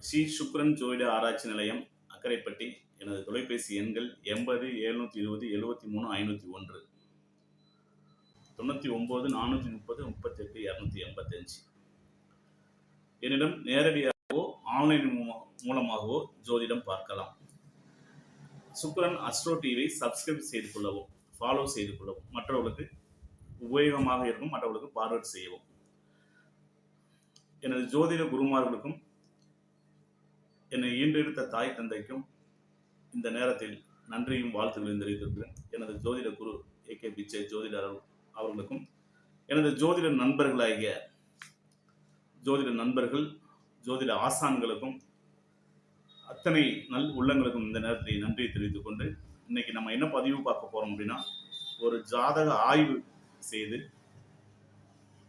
ஸ்ரீ சுக்ரன் ஜோதிட ஆராய்ச்சி நிலையம் அக்கரைப்பட்டி எனது தொலைபேசி எண்கள் எண்பது எழுநூற்றி இருபது எழுபத்தி மூணு ஐநூற்றி ஒன்று தொண்ணூற்றி ஒம்பது நானூற்றி முப்பது முப்பத்தெட்டு இரநூத்தி எண்பத்தஞ்சு என்னிடம் நேரடியாகவோ ஆன்லைன் மூ- மூலமாகவோ ஜோதிடம் பார்க்கலாம். சுக்ரன் அஸ்ட்ரோ டிவி சப்ஸ்கிரைப் செய்து கொள்ளவும் ஃபாலோ செய்து கொள்ளவும் மற்றவர்களுக்கு உபயோகமாக இருக்கும் மற்றவர்களுக்கு பார்வர்ட் செய்யவும். எனது ஜோதிட குருமார்களுக்கும் ஈன்றெடுத்த தாய் தந்தைக்கும் இந்த நேரத்தில் நன்றியும் வாழ்த்துகளையும் தெரிவித்திருக்கிறேன். எனது ஜோதிட குரு ஏ கே பிச்சை ஜோதிடர் அவர்களுக்கும் எனது ஜோதிட நண்பர்களாகிய ஜோதிட நண்பர்கள் ஜோதிட ஆசான்களுக்கும் அத்தனை நல் உள்ளங்களுக்கும் இந்த நேரத்தில் நன்றியை தெரிவித்துக் கொண்டு இன்னைக்கு நம்ம என்ன பதிவு பார்க்க போறோம் அப்படின்னா ஒரு ஜாதக ஆய்வு செய்து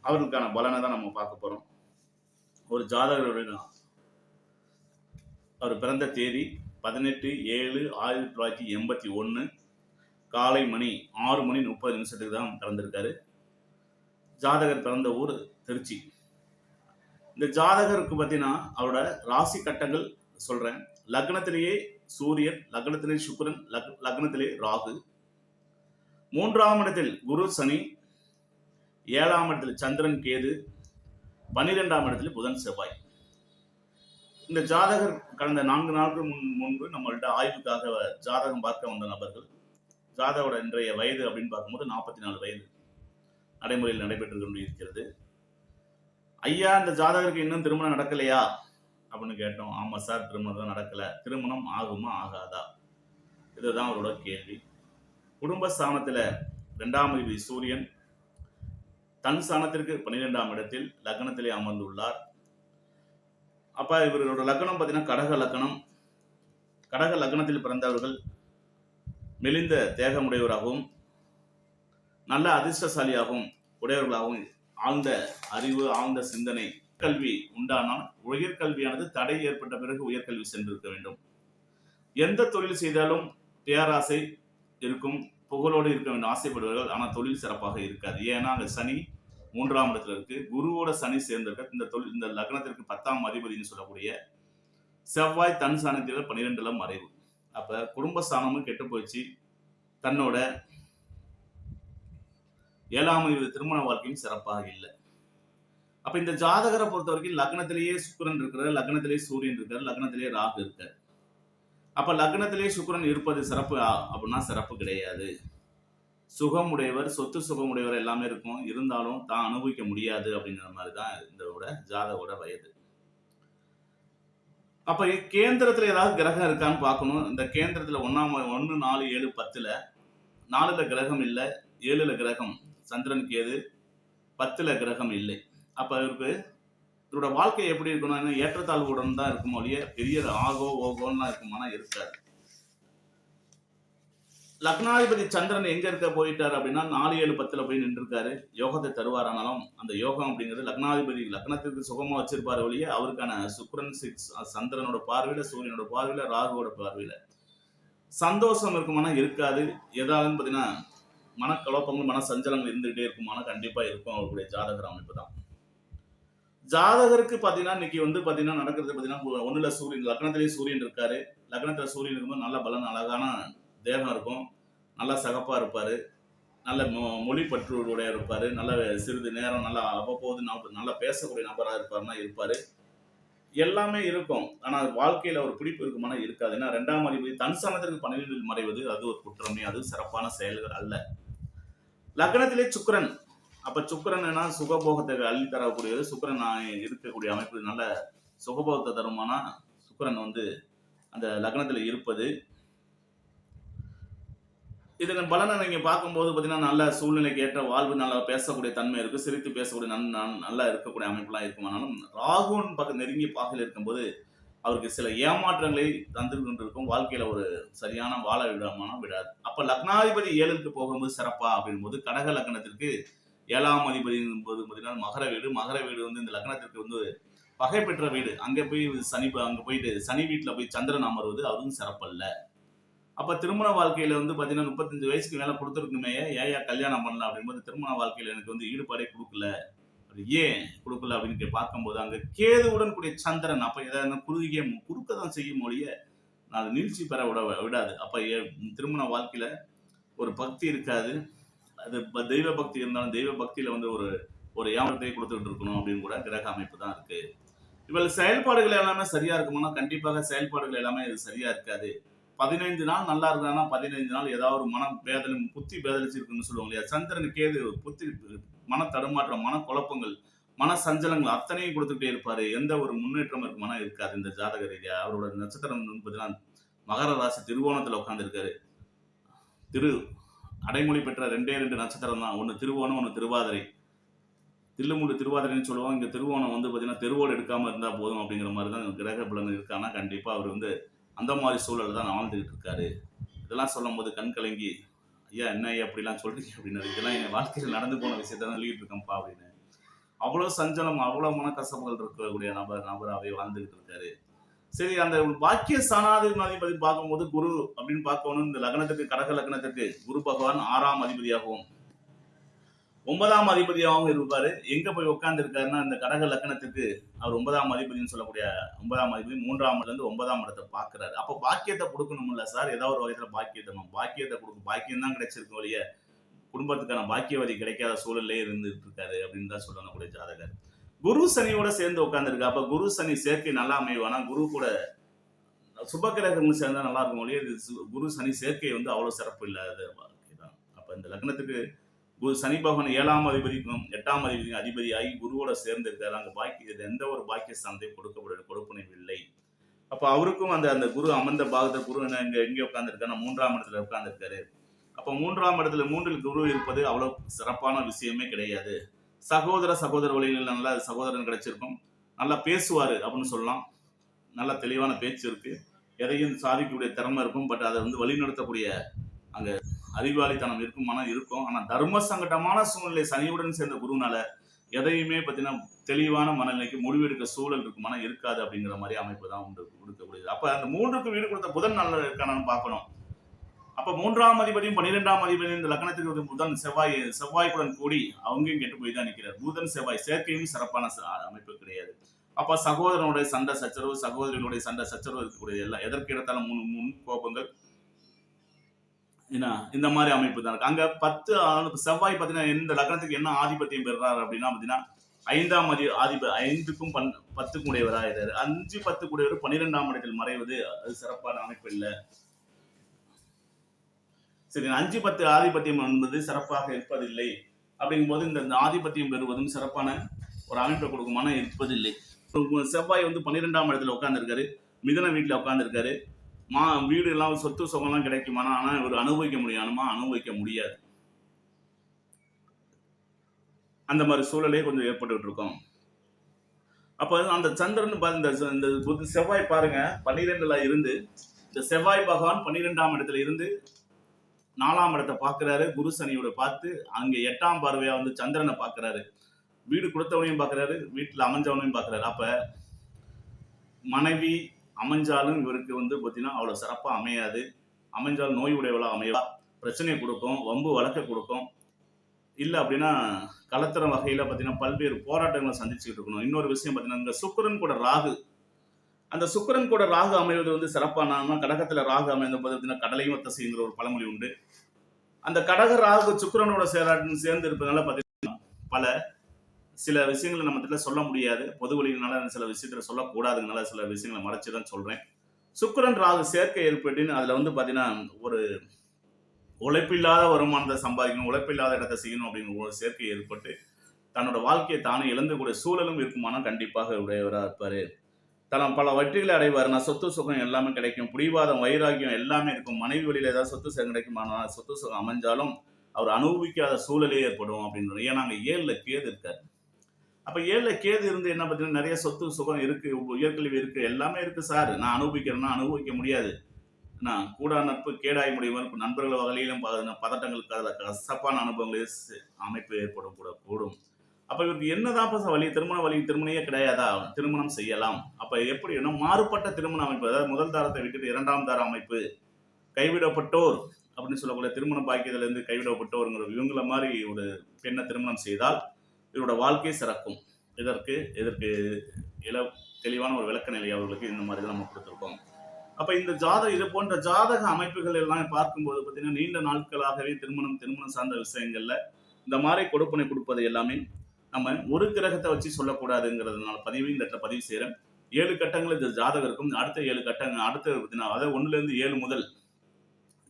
அவர்களுக்கான பலனை தான் நம்ம பார்க்க போறோம். ஒரு ஜாதகருடைய அவர் பிறந்த தேதி பதினெட்டு ஏழு ஆயிரத்தி தொள்ளாயிரத்தி எண்பத்தி ஒன்று காலை மணி ஆறு மணி முப்பது நிமிஷத்துக்கு தான் பிறந்திருக்காரு. ஜாதகர் பிறந்த ஊர் திருச்சி. இந்த ஜாதகருக்கு பார்த்தீங்கன்னா அவரோட ராசி கட்டங்கள் சொல்கிறேன் லக்னத்திலேயே சூரியன் லக்னத்திலே சுக்கரன் லக் லக்னத்திலே ராகு. மூன்றாம் இடத்தில் குரு சனி ஏழாம் இடத்தில் சந்திரன் கேது பன்னிரெண்டாம் இடத்தில் புதன் செவ்வாய். இந்த ஜாதகர் கடந்த நான்கு நாட்கள் முன் முன்பு நம்மள்ட்ட ஆய்வுக்காக ஜாதகம் பார்க்க வந்த நபர்கள் ஜாதகோட இன்றைய வயது அப்படின்னு பார்க்கும்போது நாற்பத்தி நாலு வயது நடைமுறையில் நடைபெற்று கொண்டு இருக்கிறது ஐயா இந்த ஜாதகருக்கு இன்னும் திருமணம் நடக்கலையா? அப்படின்னு கேட்டோம். ஆமா சார் திருமணம் தான் நடக்கல. திருமணம் ஆகுமா ஆகாதா? இதுதான் அவரோட கேள்வி. குடும்ப ஸ்தானத்தில் ரெண்டாம் அதிபதி சூரியன். தன் ஸ்தானத்திற்கு பன்னிரெண்டாம் இடத்தில் லக்னத்திலே அமர்ந்துள்ளார். அப்போ இவர்களோட லக்னம் பார்த்தீங்கன்னா கடக லக்னம் கடக லக்னத்தில் பிறந்தவர்கள் மெலிந்த தேகமுடையவராகவும் நல்ல அதிர்ஷ்டசாலியாகவும் உடையவர்களாகவும் ஆழ்ந்த அறிவு ஆழ்ந்த சிந்தனை கல்வி உண்டானால் உயர்கல்வியானது தடை ஏற்பட்ட பிறகு உயர்கல்வி சென்றிருக்க வேண்டும். எந்த தொழில் செய்தாலும் பேராசை இருக்கும் புகழோடு இருக்க வேண்டும் ஆசைப்படுவார்கள் ஆனால் தொழில் சிறப்பாக இருக்காது. ஏன்னா அந்த சனி மூன்றாம் இடத்துல இருக்கு. குருவோட சனி சேர்ந்திருக்க இந்த தொழில் இந்த லக்னத்திற்கு பத்தாம் அதிபதினு சொல்லக்கூடிய செவ்வாய் தன் சாணத்தில பன்னிரெண்டுல மறைவு. அப்ப குடும்ப ஸ்தானமும் கெட்டு போயிடுச்சு தன்னோட ஏழாம் இருபது திருமண வாழ்க்கையும் சிறப்பாக இல்லை. அப்ப இந்த ஜாதகரை பொறுத்த வரைக்கும் லக்னத்திலேயே சுக்கரன் இருக்கிறார் லக்னத்திலேயே சூரியன் இருக்கார் லக்னத்திலேயே ராகு இருக்கார். அப்ப லக்னத்திலேயே சுக்கிரன் இருப்பது சிறப்பு அப்படின்னா சிறப்பு கிடையாது. சுகமுடையவர் சொத்து சுகமுடையவர் எல்லாமே இருக்கும். இருந்தாலும் தான் அனுபவிக்க முடியாது அப்படிங்கிற மாதிரி தான் இதோட ஜாதகோட வயது. அப்ப கேந்திரத்துல ஏதாவது கிரகம் இருக்கான்னு பார்க்கணும். இந்த கேந்திரத்துல ஒன்னாம் ஒன்று நாலு ஏழு பத்துல நாலுல கிரகம் இல்லை ஏழுல கிரகம் சந்திரன் கேது பத்துல கிரகம் இல்லை. அப்ப இவருக்கு இவரோட வாழ்க்கை எப்படி இருக்கணும் ஏற்றத்தாழ்வுடன் தான் இருக்கும் ஒழிய பெரிய ஆகோ ஓகோன்னா இருக்குமானா இருக்காது. லக்னாதிபதி சந்திரன் எங்க இருக்க போயிட்டார் அப்படின்னா நாலு ஏழு பத்துல போய் நின்றுருக்காரு. யோகத்தை தருவாரானாலும் அந்த யோகம் அப்படிங்கிறது லக்னாதிபதி லக்னத்திற்கு சுகமா வச்சிருப்பாரு வழியே அவருக்கான சுக்ரன் சிக்ஸ் சந்திரனோட பார்வையில சூரியனோட பார்வையில ராகுவோட பார்வையில. சந்தோஷம் இருக்குமானா இருக்காது. எதாலும் பார்த்தீங்கன்னா மனக்கலப்பங்கள் மன சஞ்சலங்கள் இருந்துகிட்டே இருக்குமானா கண்டிப்பா இருக்கும் அவருடைய ஜாதகர் அமைப்பு தான். ஜாதகருக்கு பார்த்தீங்கன்னா இன்னைக்கு வந்து பார்த்தீங்கன்னா நடக்கிறது பார்த்தீங்கன்னா ஒண்ணுல சூரியன் லக்னத்திலேயே சூரியன் இருக்காரு. லக்னத்துல சூரியன் இருக்கும்போது நல்ல பலன் அழகான தேகம் இருக்கும் நல்லா சகப்பாக இருப்பார். நல்ல மொ- மொழி பற்றுடைய இருப்பார். நல்ல சிறிது நேரம் நல்லா அவ்வப்போது நப- நல்லா பேசக்கூடிய நபராக இருப்பார்னா இருப்பார். எல்லாமே இருக்கும். ஆனால் வாழ்க்கையில் ஒரு பிடிப்பு இருக்குமானா இருக்காது. ஏன்னா ரெண்டாம் அதிபதி தன் சனத்திற்கு பன்னிரெண்டில் மறைவது அது ஒரு குற்றமே. அது சிறப்பான செயல்கள் அல்ல. லக்னத்திலே சுக்கரன். அப்போ சுக்கரன்னா சுகபோகத்தை அள்ளி தரக்கூடியது. சுக்கிரன் நான் இருக்கக்கூடிய அமைப்பு. நல்ல சுகபோகத்தை தருமானா சுக்கரன் வந்து அந்த லக்னத்தில் இருப்பது. இதன் பலனை நீங்கள் பார்க்கும்போது பார்த்தீங்கன்னா நல்ல சூழ்நிலைக்கு ஏற்ற வாழ்வு நல்லா பேசக்கூடிய தன்மை இருக்குது சிரித்து பேசக்கூடிய நன் நல்லா இருக்கக்கூடிய அமைப்புலாம் இருக்குமானாலும் ராகுவின் பக்கம் நெருங்கிய பாகையில் இருக்கும்போது அவருக்கு சில ஏமாற்றங்களை தந்து கொண்டிருக்கும் வாழ்க்கையில் ஒரு சரியான வாழ விடாமனா விடாது. அப்போ லக்னாதிபதி ஏழுக்கு போகும்போது சிறப்பா அப்படின்போது கடக லக்னத்திற்கு ஏழாம் அதிபதி போது பார்த்தீங்கன்னா மகர வீடு மகர வீடு வந்து இந்த லக்னத்திற்கு வந்து பகை பெற்ற வீடு. அங்கே போய் சனி அங்கே போயிட்டு சனி வீட்டில் போய் சந்திரன் அமர்வது அதுவும் சிறப்பல்ல. அப்போ திருமண வாழ்க்கையில் வந்து பார்த்தீங்கன்னா முப்பத்தஞ்சு வயசுக்கு மேலே கொடுத்துருக்குமே ஏயா கல்யாணம் பண்ணலாம் அப்படிங்கும்போது திருமண வாழ்க்கையில் எனக்கு வந்து ஈடுபாடே கொடுக்கல. அது ஏன் கொடுக்கல அப்படின்னு பார்க்கும்போது அங்கே கேதுவுடன் கூடிய சந்திரன் அப்போ ஏதாவது குறுகிய குறுக்க தான் செய்யும் மொழிய அது நீழ்ச்சி பெற விட விடாது. அப்போ ஏ- திருமண வாழ்க்கையில் ஒரு பக்தி இருக்காது. அது தெய்வ பக்தி இருந்தாலும் தெய்வ பக்தியில் வந்து ஒரு ஒரு ஏமாற்றத்தை கொடுத்துட்டு இருக்கணும் அப்படின்னு கூட கிரக அமைப்பு தான் இருக்குது இவள் செயல்பாடுகள் எல்லாமே சரியாக இருக்குமானா கண்டிப்பாக செயல்பாடுகள் எல்லாமே இது சரியாக இருக்காது. பதினைந்து நாள் நல்லா இருந்தானா? பதினைந்து நாள் ஏதாவது ஒரு மன பேதலி புத்தி பேதலிச்சிருக்குன்னு சொல்லுவாங்க இல்லையா சந்திரன் கேது புத்தி மன தடுமாற்றம் மன குழப்பங்கள் மன சஞ்சலங்கள் அத்தனையும் கொடுத்துக்கிட்டே இருப்பாரு. எந்த ஒரு முன்னேற்றம் இருக்குமானா இருக்காது இந்த ஜாதக ரீதியா. அவரோட நட்சத்திரம் வந்து பார்த்தீங்கன்னா மகர ராசி திருவோணத்துல உட்காந்துருக்காரு திரு அடைமொழி பெற்ற ரெண்டே ரெண்டு நட்சத்திரம் தான். ஒன்று திருவோணம் ஒன்று திருவாதிரை. தில்லுமுள்ளு திருவாதிரைன்னு சொல்லுவாங்க. இங்கே திருவோணம் வந்து பார்த்தீங்கன்னா தெருவோடு எடுக்காமல் இருந்தால் போதும் அப்படிங்கிற மாதிரி தான் கிரக பலன் இருக்கானா? கண்டிப்பாக அவர் வந்து அந்த மாதிரி சூழல் தான் வாழ்ந்துகிட்டு இருக்காரு இதெல்லாம் சொல்லும் போது கண் கலங்கி ஐயா என்ன ஐயா அப்படிலாம் சொல்றீங்க? அப்படின்னு இதெல்லாம் என் வாழ்க்கையில் நடந்து போன விஷயத்த தான் எழுதிட்டு இருக்கேன்ப்பா அப்படின்னு. அவ்வளோ சஞ்சலம் அவ்வளோ மனக்கசப்புகள் இருக்கக்கூடிய நபர் நபராகவே வாழ்ந்துகிட்டு இருக்காரு. சரி அந்த பாக்கிய சனாதி பத்தி பார்க்கும்போது குரு அப்படின்னு பார்க்கணும். இந்த லக்னத்துக்கு கடக லக்னத்துக்கு குரு பகவான் ஆறாம் அதிபதியாகவும் ஒன்பதாம் அதிபதியாகவும் இருப்பாரு. எங்க போய் உட்கார்ந்து இருக்காருன்னா இந்த கடக லக்னத்துக்கு அவர் ஒன்பதாம் அதிபதினு சொல்லக்கூடிய ஒன்பதாம் அதிபதி மூன்றாம் இருந்து ஒன்பதாம் இடத்தை பாக்குறாரு அப்போ பாக்கியத்தை கொடுக்கணும்ல சார்? ஏதாவது ஒரு வகையில பாக்கியத்தை நம்ம பாக்கியத்தை கொடுக்கும் பாக்கியம் தான் கிடைச்சிருக்கும் ஒழிய குடும்பத்துக்கான பாக்கியவதி கிடைக்காத சூழல்லே இருந்துட்டு இருக்காரு அப்படின்னு தான் சொல்லக்கூடிய ஜாதகர். குரு சனியோட சேர்ந்து உட்காந்துருக்கு அப்ப குரு சனி சேர்க்கை நல்லா அமைவானா குரு கூட சுபகிரகங்கள் சேர்ந்தா நல்லா இருக்கும் ஒழிய இது சு- குரு சனி சேர்க்கை வந்து அவ்வளவு சிறப்பு இல்லாத வாழ்க்கை தான். அப்ப இந்த லக்னத்துக்கு குரு சனி பகவான் ஏழாம் அதிபதிக்கும் எட்டாம் அதிபதிக்கும் அதிபதியாகி குருவோட சேர்ந்து அங்கே அங்க பாக்கிய எந்த ஒரு பாக்கியஸ்தானத்தையும் கொடுக்கப்பட கொடுப்பனும் இல்லை அப்போ அவருக்கும் அந்த அந்த குரு அமர்ந்த பாகத்தில் குரு என்ன இங்க உட்காந்துருக்காரு மூன்றாம் இடத்துல உட்காந்துருக்காரு அப்போ மூன்றாம் இடத்துல மூன்றில் குரு இருப்பது அவ்வளோ சிறப்பான விஷயமே கிடையாது. சகோதர சகோதர வழிகளில் நல்லா சகோதரன் கிடைச்சிருக்கும். நல்லா பேசுவார் அப்படின்னு சொல்லலாம். நல்ல தெளிவான பேச்சு இருக்குது எதையும் சாதிக்கக்கூடிய திறமை இருக்கும். பட் அதை வந்து வழிநடத்தக்கூடிய அங்கே அறிவாளித்தனம் இருக்கும் மனம் இருக்கும். ஆனால் தர்ம சங்கடமான சூழ்நிலை சனியுடன் சேர்ந்த குருனால எதையுமே பார்த்தீங்கன்னா தெளிவான மனநிலைக்கு முடிவெடுக்க சூழல் மனம் இருக்காது அப்படிங்கிற மாதிரி அமைப்பு தான் உண்டு கொடுக்கக்கூடியது. அப்போ அந்த மூன்றுக்கு வீடு கொடுத்த புதன் நல்ல இருக்கானு பார்க்கணும். அப்போ மூன்றாம் அதிபதியும் பன்னிரெண்டாம் அதிபதியும் இந்த லக்னத்துக்கு புதன் செவ்வாய் செவ்வாய்க்குடன் கூடி அவங்கையும் கெட்டு போய் தான் நிற்கிறார் புதன் செவ்வாய் சேர்க்கையும் சிறப்பான ச- அமைப்பு கிடையாது. அப்போ சகோதரனுடைய சண்டை சச்சரவு சகோதரிகளுடைய சண்டை சச்சரவு இருக்கக்கூடிய எல்லாம் எதற்கு எடுத்தாலும் முன் முன் கோபங்கள் என்ன? இந்த மாதிரி அமைப்பு தான் இருக்கு. அங்க பத்து செவ்வாய் பார்த்தீங்கன்னா இந்த லக்னத்துக்கு என்ன ஆதிபத்தியம் பெறுறாரு அப்படின்னா பார்த்தீங்கன்னா ஐந்தாம் அதி ஆதிப ஐந்துக்கும் பன் பத்துக்கும் இருக்காரு அஞ்சு பத்து கூடியவர் பன்னிரெண்டாம் இடத்தில் மறைவது அது சிறப்பான அமைப்பு இல்லை. சரி அஞ்சு பத்து ஆதிபத்தியம் என்பது சிறப்பாக இருப்பதில்லை. அப்படிங்கும்போது இந்த இந்த ஆதிபத்தியம் பெறுவதும் சிறப்பான ஒரு அமைப்பை கொடுக்குமான இருப்பதில்லை. செவ்வாய் வந்து பன்னிரெண்டாம் இடத்துல உட்காந்துருக்காரு மிதன வீட்டில் உட்காந்துருக்காரு மா வீடு எல்லாம் சொத்து சுகம்லாம் கிடைக்குமானா? ஆனால் இவர் அனுபவிக்க முடியாதுமா அனுபவிக்க முடியாது. அந்த மாதிரி சூழலே கொஞ்சம் ஏற்பட்டுட்டு இருக்கோம் அப்போ அந்த சந்திரன் பா- இந்த இந்த புது- செவ்வாய் பாருங்க. பன்னிரெண்டுல இருந்து இந்த செவ்வாய் பகவான் பன்னிரெண்டாம் இடத்துல இருந்து நாலாம் இடத்தை பார்க்குறாரு. குரு சனியோட பார்த்து அங்கே எட்டாம் பார்வையாக வந்து சந்திரனை பார்க்குறாரு. வீடு கொடுத்தவனையும் பார்க்குறாரு. வீட்டில் அமைஞ்சவனையும் பார்க்கறாரு. அப்போ மனைவி அமைஞ்சாலும் இவருக்கு வந்து பார்த்தீங்கன்னா அவ்வளோ சிறப்பாக அமையாது. அமைஞ்சாலும் நோய் உடையவளாக அமையவா? பிரச்சனையை கொடுக்கும் வம்பு வழக்க கொடுக்கும். இல்லை அப்படின்னா கலத்துற வகையில் பார்த்தீங்கன்னா பல்வேறு போராட்டங்களை சந்திச்சுக்கிட்டு இருக்கணும். இன்னொரு விஷயம் பார்த்தீங்கன்னா இந்த சுக்கிரன் கூட ராகு. அந்த சுக்கரன் கூட ராகு அமைவது வந்து சிறப்பான கடகத்தில் ராகு அமைந்த போது பார்த்தீங்கன்னா கடலையும் ஒத்த செய்யுங்கிற ஒரு பழமொழி உண்டு. அந்த கடக ராகு சுக்கிரனோட சேரா சேர்ந்து இருப்பதனால பார்த்தீங்கன்னா பல சில விஷயங்களை நம்ம இடத்துல சொல்ல முடியாது. பொது வழியினால சில விஷயத்துல சொல்லக்கூடாதுனால சில விஷயங்களை மறைச்சு தான் சொல்றேன். சுக்கரன் ராகு சேர்க்கை ஏற்பட்டுன்னு அதுல வந்து பாத்தீங்கன்னா ஒரு உழைப்பில்லாத வருமானத்தை சம்பாதிக்கணும் உழைப்பில்லாத இடத்தை செய்யணும் அப்படின்னு ஒரு சேர்க்கை ஏற்பட்டு தன்னோட வாழ்க்கையை தானே இழந்தக்கூடிய சூழலும் இருக்குமானா கண்டிப்பாக உடையவராக இருப்பாரு. தனம் பல வெற்றிகளை அடைவார் நான் சொத்து சுகம் எல்லாமே கிடைக்கும். பிடிவாதம் வைராகியம் எல்லாமே இருக்கும். மனைவி வழியில் ஏதாவது சொத்து சுகம் கிடைக்குமானா சொத்து சுகம் அமைஞ்சாலும் அவர் அனுபவிக்காத சூழலே ஏற்படும் அப்படின்னு ஏன்னா அங்கே ஏழில் கேது இருக்காரு. அப்போ ஏழில் கேது இருந்து என்ன பார்த்தீங்கன்னா நிறைய சொத்து சுகம் இருக்குது உயர்கல்வி இருக்குது எல்லாமே இருக்குது சார் நான் அனுபவிக்கிறேன்னா அனுபவிக்க முடியாது. நான் கூட நட்பு கேடாய் முடியும் நண்பர்கள் வகையிலும் ப- பதட்டங்கள் கசப்பான அனுபவங்களே அமைப்பு ஏற்படும் கூட கூடும். அப்போ இவருக்கு என்னதான் வழி திருமண வழி திருமணையே கிடையாதா? திருமணம் செய்யலாம். அப்போ எப்படி மாறுபட்ட திருமண அமைப்பு அதாவது முதல் தாரத்தை விட்டுட்டு இரண்டாம் தார அமைப்பு கைவிடப்பட்டோர் அப்படின்னு சொல்லக்கூடிய திருமண பாக்கியத்திலேருந்து கைவிடப்பட்டோருங்கிற இவங்கள மாதிரி ஒரு பெண்ணை திருமணம் செய்தால் இவரோட வாழ்க்கை சிறக்கும். இதற்கு இதற்கு இல தெளிவான ஒரு விளக்க நிலை அவர்களுக்கு இந்த மாதிரி தான் நம்ம கொடுத்துருக்கோம். அப்போ இந்த ஜாதக இது போன்ற ஜாதக அமைப்புகள் எல்லாம் பார்க்கும்போது பார்த்தீங்கன்னா நீண்ட நாட்களாகவே திருமணம் திருமணம் சார்ந்த விஷயங்களில் இந்த மாதிரி கொடுப்பனை கொடுப்பது எல்லாமே நம்ம ஒரு கிரகத்தை வச்சு சொல்லக்கூடாதுங்கிறதுனால பதிவு இந்த இடத்துல பதிவு செய்கிறேன் ஏழு கட்டங்கள் இந்த ஜாதகம் இருக்கும். அடுத்த ஏழு கட்டங்கள் அடுத்த பார்த்தீங்கன்னா அதாவது ஒன்றுலேருந்து ஏழு முதல்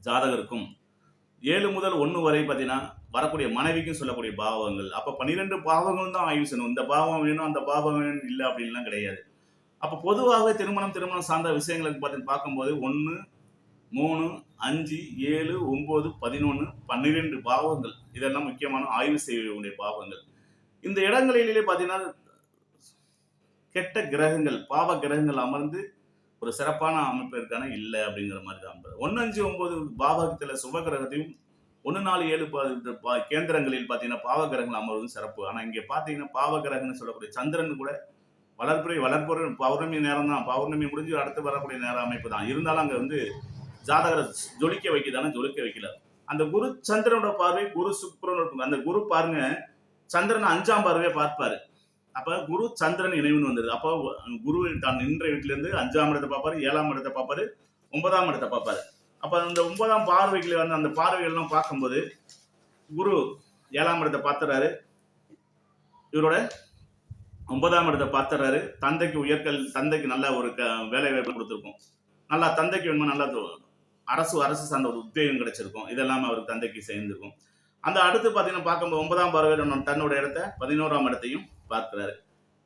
ஜாதகம் இருக்கும். ஏழு முதல் ஒன்று வரை பார்த்தீங்கன்னா வரக்கூடிய மனைவிக்கும் சொல்லக்கூடிய பாவங்கள். அப்போ பன்னிரெண்டு பாவங்களும் தான் ஆய்வு செய்யணும் இந்த பாவம் வேணும் அந்த பாவம் வேணும் இல்லை அப்படின்லாம் கிடையாது. அப்போ பொதுவாகவே திருமணம் திருமணம் சார்ந்த விஷயங்களுக்கு பார்த்து பார்க்கும்போது ஒன்று மூணு அஞ்சு ஏழு ஒம்பது பதினொன்று பன்னிரெண்டு பாவங்கள். இதெல்லாம் முக்கியமான ஆய்வு செய்யக்கூடிய பாவங்கள். இந்த இடங்களிலே பார்த்தீங்கன்னா கெட்ட கிரகங்கள் பாவ கிரகங்கள் அமர்ந்து ஒரு சிறப்பான அமைப்பு இருக்கான இல்லை அப்படிங்கிற மாதிரி தான் ஒன்று அஞ்சு ஒம்பது பாவகத்தில் சுபகிரகத்தையும் ஒன்று நாலு ஏழு இந்த பா- கேந்திரங்களில் பார்த்தீங்கன்னா பாவகிரகங்கள் அமர்வதும் சிறப்பு. ஆனால் இங்கே பார்த்தீங்கன்னா பாவகிரகம்னு சொல்லக்கூடிய சந்திரன் கூட வளர்ப்புறை வளர்ப்புற பௌர்ணமி நேரம் தான். பௌர்ணமி முடிஞ்சு அடுத்து வரக்கூடிய நேர அமைப்பு தான். இருந்தாலும் அங்கே வந்து ஜாதகரை ஜொலிக்க வைக்கதானே ஜொலிக்க வைக்கல. அந்த குரு சந்திரனோட பார்வை குரு சுக்கிரனோட அந்த குரு பாருங்க சந்திரன் அஞ்சாம் பார்வையை பார்ப்பாரு. அப்ப குரு சந்திரன் இணைவுன்னு வந்தது. அப்போ குரு தான் நின்ற வீட்டுல இருந்து அஞ்சாம் இடத்தை பார்ப்பாரு ஏழாம் இடத்தை பார்ப்பாரு ஒன்பதாம் இடத்தை பார்ப்பாரு. அப்ப அந்த ஒன்பதாம் பார்வைகளை வந்து அந்த பார்வைகள்லாம் பார்க்கும்போது குரு ஏழாம் இடத்தை பார்த்துறாரு. இவரோட ஒன்பதாம் இடத்தை பார்த்துறாரு. தந்தைக்கு உயர்கல் தந்தைக்கு நல்ல ஒரு க வேலை வாய்ப்பு கொடுத்துருக்கும். நல்லா தந்தைக்கு வேணுமா? நல்லா அரசு அரசு சார்ந்த ஒரு உத்வேகம் கிடைச்சிருக்கும். இதெல்லாமே அவருக்கு தந்தைக்கு சேர்ந்திருக்கும். அந்த அடுத்து பார்த்தீங்கன்னா பார்க்கும்போது ஒன்பதாம் பார்வையில் தன்னோட இடத்த பதினோராம் இடத்தையும் பார்க்கிறாரு.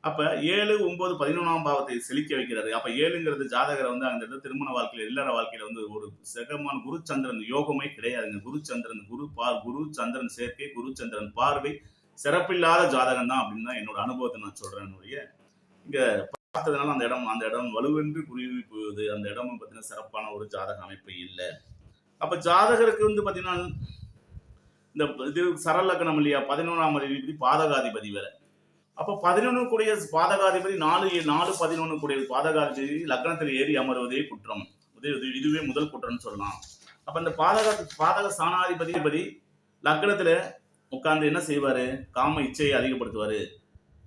அப்ப ஏழு ஒன்பது பதினொன்றாம் பாவத்தை செழிக்க வைக்கிறாரு. அப்ப ஏழுங்கிறது ஜாதகரை வந்து அந்த இடத்துல திருமண வாழ்க்கையில இல்லற வாழ்க்கையில வந்து ஒரு செகமான குரு சந்திரன் யோகமே கிடையாதுங்க. குரு சந்திரன் குரு பார் குரு சந்திரன் சேர்க்கை குரு சந்திரன் பார்வை சிறப்பில்லாத ஜாதகம் தான் அப்படின்னு தான் என்னோட அனுபவத்தை நான் சொல்றேன். என்னுடைய இங்க பார்த்ததுனால அந்த இடம் அந்த இடம் வலுவென்று குருவி போகுது அந்த இடம் பார்த்தீங்கன்னா சிறப்பான ஒரு ஜாதக அமைப்பு இல்லை. அப்ப ஜாதகருக்கு வந்து பார்த்தீங்கன்னா இந்த இது சரலக்கணம் இல்லையா? பதினோராம் அதிபதி பாதகாதிபதி வேற. அப்ப பதினொன்று கூடிய பாதகாதிபதி நாலு நாலு பதினொன்று கூடிய பாதகாதிபதி லக்னத்தில் ஏறி அமர்வதே குற்றம். இது இதுவே முதல் குற்றம்னு சொல்லலாம். அப்ப இந்த பாதக பாதக சாணாதிபதிபதி லக்னத்துல உட்கார்ந்து என்ன செய்வாரு? காம இச்சையை அதிகப்படுத்துவாரு.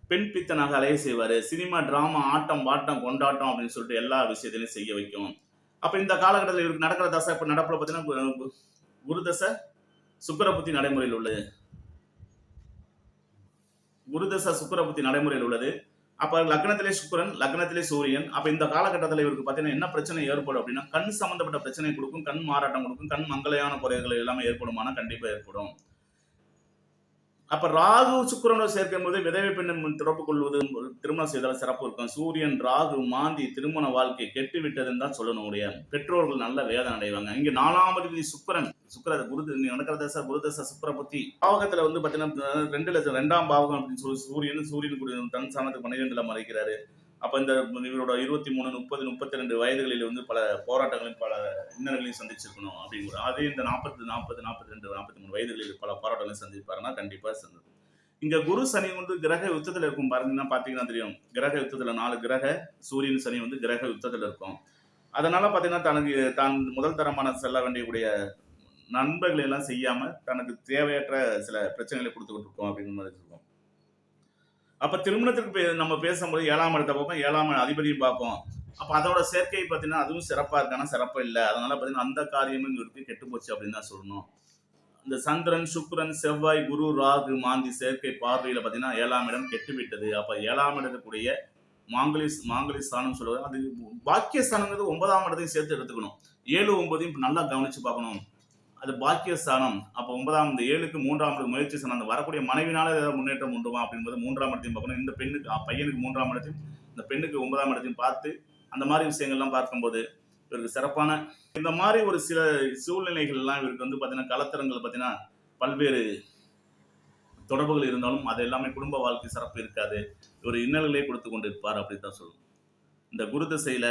பெண் பித்தனாக அலைய செய்வாரு. சினிமா டிராமா ஆட்டம் பாட்டம் கொண்டாட்டம் அப்படின்னு சொல்லிட்டு எல்லா விஷயத்திலையும் செய்ய வைக்கும். அப்ப இந்த காலகட்டத்தில் இவருக்கு நடக்கிற தசை இப்ப நடப்புல பார்த்தீங்கன்னா கு- குரு தசை சுக்கரபுத்தி நடைமுறையில் உள்ளது. குருதச சுக்கரபுத்தி நடைமுறையில் உள்ளது. அப்ப லக்னத்திலே சுக்கரன் லக்னத்திலே சூரியன். அப்ப இந்த காலகட்டத்தில் இவருக்கு பார்த்தீங்கன்னா என்ன பிரச்சனை ஏற்படும் அப்படின்னா கண் சம்பந்தப்பட்ட பிரச்சனை கொடுக்கும் கண் மாறாட்டம் கொடுக்கும் கண் மங்களையான குறைகள் எல்லாமே ஏற்படுமானா கண்டிப்பா ஏற்படும். அப்ப ராகு சுக்கிரனோட சேர்க்கும் போது விதவை பெண்ணை திறப்பு கொள்வது திருமணம் செய்தால் சிறப்பு இருக்கும். சூரியன் ராகு மாந்தி திருமண வாழ்க்கை கெட்டு விட்டதுன்னு தான் சொல்லணும். உடைய பெற்றோர்கள் நல்ல வேதனை அடைவாங்க. இங்க நாலாம் அதிபதி சுக்கரன் சுக்கிர குரு இங்க நடக்கிற தசை குருதசை சுக்கர புத்தி. பாவகத்துல வந்து பாத்தீங்கன்னா ரெண்டு லட்சம் ரெண்டாம் பாவகம் அப்படின்னு சொல்லி சூரியன் சூரியன் கூடிய தன் சாணத்துக்கு பன்னிரெண்டுல மறைக்கிறாரு. அப்போ இந்த இவரோட இருபத்தி மூணு முப்பது முப்பத்தி ரெண்டு வயதுகளில் வந்து பல போராட்டங்களையும் பல இன்னல்களையும் சந்திச்சிருக்கணும் அப்படிங்கிற அதே இந்த நாற்பது நாற்பது நாற்பத்தி ரெண்டு நாற்பத்தி மூணு வயதுகளில் பல போராட்டங்களையும் சந்திப்பாருன்னா கண்டிப்பாக சந்திக்கும் இங்க குரு சனி வந்து கிரக யுத்தத்தில் இருக்கும் பாருங்கன்னா பார்த்தீங்கன்னா தெரியும். கிரக யுத்தத்தில் நாலு கிரக சூரியன் சனி வந்து கிரக யுத்தத்தில் இருக்கும். அதனால பார்த்தீங்கன்னா தனக்கு தான் முதல் தரமான செல்ல வேண்டியக்கூடிய நண்பர்களை எல்லாம் செய்யாமல் தனக்கு தேவையற்ற சில பிரச்சனைகளை கொடுத்துக்கிட்டு இருக்கோம் அப்படிங்கிற மாதிரி இருக்கும் அப்ப திருமணத்துக்கு நம்ம பேசும்போது ஏழாம் இடத்தை பார்ப்போம் ஏழாம் அதிபதியும் பார்ப்போம். அப்ப அதோட சேர்க்கை பார்த்தீங்கன்னா அதுவும் சிறப்பா இருக்கானா சிறப்பு இல்லை. அதனால பார்த்தீங்கன்னா அந்த காரியமும் இருக்கு கெட்டு போச்சு அப்படின்னு தான் சொல்லணும். இந்த சந்திரன் சுக்ரன் செவ்வாய் குரு ராகு மாந்தி சேர்க்கை பார்வையில் பார்த்தீங்கன்னா ஏழாம் இடம் கெட்டு விட்டது. அப்ப ஏழாம் இடத்துக்குரிய மாங்கலி மாங்கலி ஸ்தானம் சொல்லுவாங்க அது பாக்கிய ஸ்தானங்கிறது ஒன்பதாம் இடத்தையும் சேர்த்து எடுத்துக்கணும். ஏழு ஒன்பதையும் நல்லா கவனிச்சு பார்க்கணும். அது பாக்கியஸ்தானம் அப்போ ஒன்பதாம் இந்த ஏழுக்கு மூன்றாம் இடத்து முயற்சி சாணம் அந்த வரக்கூடிய மனைவினால ஏதாவது முன்னேற்றம் உண்டுமா அப்படின்றது மூன்றாம் இடத்தையும் பார்க்கணும். இந்த பெண்ணுக்கு பையனுக்கு மூன்றாம் இடத்தையும் இந்த பெண்ணுக்கு ஒன்பதாம் இடத்தையும் பார்த்து அந்த மாதிரி விஷயங்கள்லாம் பார்க்கும்போது இவருக்கு சிறப்பான இந்த மாதிரி ஒரு சில சூழ்நிலைகள்லாம் இவருக்கு வந்து பார்த்தீங்கன்னா கலத்தரங்கள் பார்த்தீங்கன்னா பல்வேறு தொடர்புகள் இருந்தாலும் அது எல்லாமே குடும்ப வாழ்க்கை சிறப்பு இருக்காது. ஒரு இன்னல்களே கொடுத்து கொண்டு இருப்பார் அப்படின்னு தான் சொல்லணும். இந்த குரு திசையில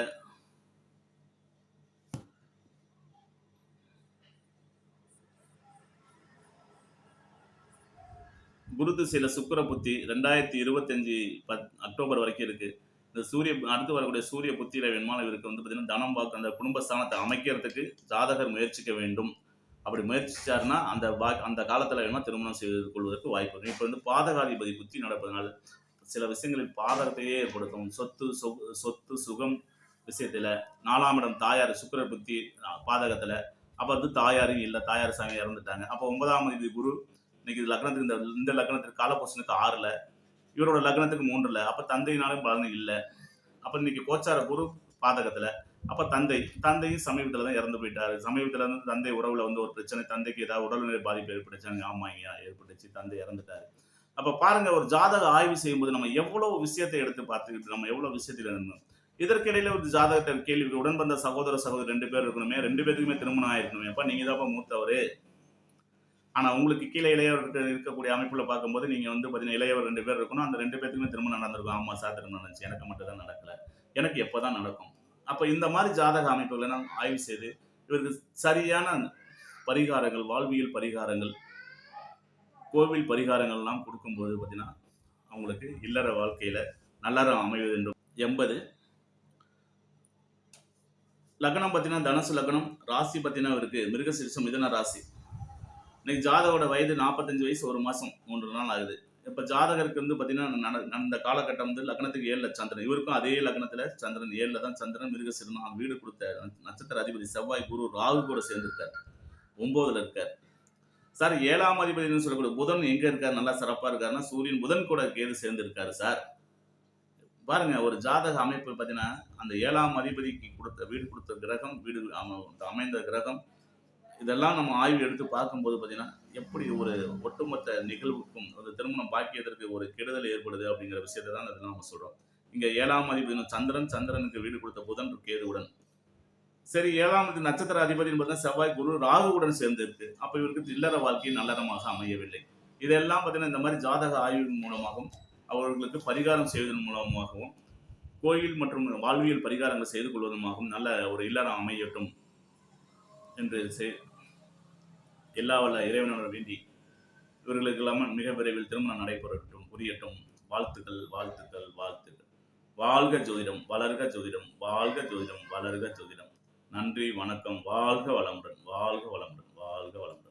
குரு திசையில சுக்கிர புத்தி ரெண்டாயிரத்தி இருபத்தஞ்சு பத் அக்டோபர் வரைக்கும் இருக்கு. இந்த சூரிய அடுத்து வரக்கூடிய சூரிய புத்தியில வேணுமானால் வந்து பார்த்தீங்கன்னா தனம் வாக்கு அந்த குடும்பஸ்தானத்தை அமைக்கிறதுக்கு ஜாதகர் முயற்சிக்க வேண்டும். அப்படி முயற்சிச்சாருன்னா அந்த பா அந்த காலத்தில் வேணுமா திருமணம் செய்து கொள்வதற்கு வாய்ப்பு இருக்கும் இப்போ வந்து பாதகாதிபதி புத்தி நடப்பதனால சில விஷயங்களில் பாதகத்தையே ஏற்படுத்தும். சொத்து சொ- சொத்து சுகம் விஷயத்தில் நாலாம் இடம் தாயார் சுக்கர புத்தி பாதகத்தில். அப்போ வந்து தாயாரும் இல்லை தாயார் சாமி இறந்துட்டாங்க. அப்போ ஒன்பதாம் தேதி குரு இன்னைக்கு இது லக்னத்துக்கு இந்த இந்த லக்னத்துக்கு காலபோஷனுக்கு ஆறில் இவரோட லக்னத்துக்கு மூன்றில் அப்போ தந்தையினாலும் பலன் இல்லை. அப்போ இன்னைக்கு கோச்சார குரு பாதகத்தில் அப்போ தந்தை தந்தையும் சமீபத்தில் தான் இறந்து போயிட்டாரு. சமீபத்தில் வந்து தந்தை உறவில் வந்து ஒரு பிரச்சனை தந்தைக்கு ஏதாவது உடல்நிலை பாதிப்பு ஏற்பட்டுச்சாங்க ஆமாம் ஐயா ஏற்பட்டுச்சு தந்தை இறந்துட்டாரு. அப்போ பாருங்க ஒரு ஜாதக ஆய்வு செய்யும்போது நம்ம எவ்வளவு விஷயத்தை எடுத்து பார்த்துக்கிட்டு நம்ம எவ்வளவு விஷயத்தில் இருந்தோம் இதற்கிடையில ஒரு ஜாதகத்தை கேள்வி உடன் வந்த சகோதர சகோதரி ரெண்டு பேர் இருக்கணுமே ரெண்டு பேருக்குமே திருமணம் ஆயிருக்கணுமே அப்ப நீங்க தான் மூத்தவரு. ஆனால் உங்களுக்கு கீழே இளையவர் இருக்க- இருக்கக்கூடிய அமைப்புல பார்க்கும்போது நீங்கள் வந்து பார்த்தீங்கன்னா இளையவர் ரெண்டு பேர் இருக்கணும். அந்த ரெண்டு பேருக்குமே திருமணம் நடந்திருக்கும். ஆமா சார் திருமணம் நடந்துச்சு. எனக்கு மட்டும் தான் நடக்கல. எனக்கு எப்போ தான் நடக்கும்? அப்போ இந்த மாதிரி ஜாதக அமைப்புகளை நான் ஆய்வு செய்து இவருக்கு சரியான பரிகாரங்கள் வாழ்வியல் பரிகாரங்கள் கோவில் பரிகாரங்கள்லாம் கொடுக்கும்போது பார்த்தீங்கன்னா அவங்களுக்கு இல்லற வாழ்க்கையில நல்லறம் அமைவது என்றும் எண்பது. லக்னம் பார்த்தீங்கன்னா தனுசு லக்னம் ராசி பார்த்தீங்கன்னா இவருக்கு மிருகசிரிசம் மிதன ராசி. இன்னைக்கு ஜாதகோட வயது நாற்பத்தஞ்சு வயசு ஒரு மாதம் மூன்று நாள் ஆகுது. இப்போ ஜாதகருக்கு வந்து பார்த்தீங்கன்னா நட- நடந்த காலகட்டம் வந்து லக்னத்துக்கு ஏழில் சந்திரன். இவருக்கும் அதே லக்னத்தில் சந்திரன். ஏழில் தான் சந்திரன் மிருகசிரனம் அவர் வீடு கொடுத்த நட்சத்திர அதிபதி செவ்வாய் குரு ராகு கூட சேர்ந்திருக்கார். ஒம்போதில் இருக்கார். சார் ஏழாம் அதிபதினு சொல்லக்கூடிய புதன் எங்கே இருக்கார்? நல்லா சிறப்பாக இருக்காருன்னா சூரியன் புதன் கூட கேது சேர்ந்திருக்காரு சார். பாருங்க ஒரு ஜாதக அமைப்பு பார்த்தீங்கன்னா அந்த ஏழாம் அதிபதிக்கு கொடுத்த வீடு கொடுத்த கிரகம் வீடு அமைந்த கிரகம் இதெல்லாம் நம்ம ஆய்வு எடுத்து பார்க்கும்போது பார்த்தீங்கன்னா எப்படி ஒரு ஒட்டுமொத்த நிகழ்வுக்கும் ஒரு திருமணம் பாக்கியதற்கு ஒரு கெடுதல் ஏற்படுது அப்படிங்கிற விஷயத்தை தான் அதெல்லாம் நம்ம சொல்கிறோம் இங்கே ஏழாம் அதிபதி சந்திரன் சந்திரனுக்கு வீடு கொடுத்த புதன் கேதுவுடன். சரி ஏழாம் அதிபதி நட்சத்திர அதிபதி பார்த்தீங்கன்னா செவ்வாய் குரு ராகுவுடன் சேர்ந்திருக்கு. அப்போ இவருக்கு இல்லற வாழ்க்கை நல்லறமாக அமையவில்லை. இதெல்லாம் பார்த்தீங்கன்னா இந்த மாதிரி ஜாதக ஆய்வின் மூலமாகவும் அவர்களுக்கு பரிகாரம் செய்வதன் மூலமாகவும் கோயில் மற்றும் வாழ்வியல் பரிகாரங்கள் செய்து கொள்வதுமாகவும் நல்ல ஒரு இல்லறம் அமையட்டும் என்று செய்- எல்லா வல்ல இறைவனோட வேண்டி இவர்களுக்கு இல்லாமல் மிக விரைவில் திருமணம் நடைபெறட்டும். புரியட்டும் வாழ்த்துக்கள் வாழ்த்துக்கள் வாழ்த்துக்கள். வாழ்க ஜோதிடம் வளர்க ஜோதிடம் வாழ்க ஜோதிடம் வளர்க ஜோதிடம். நன்றி வணக்கம். வாழ்க வளமுடன் வாழ்க வளமுடன்.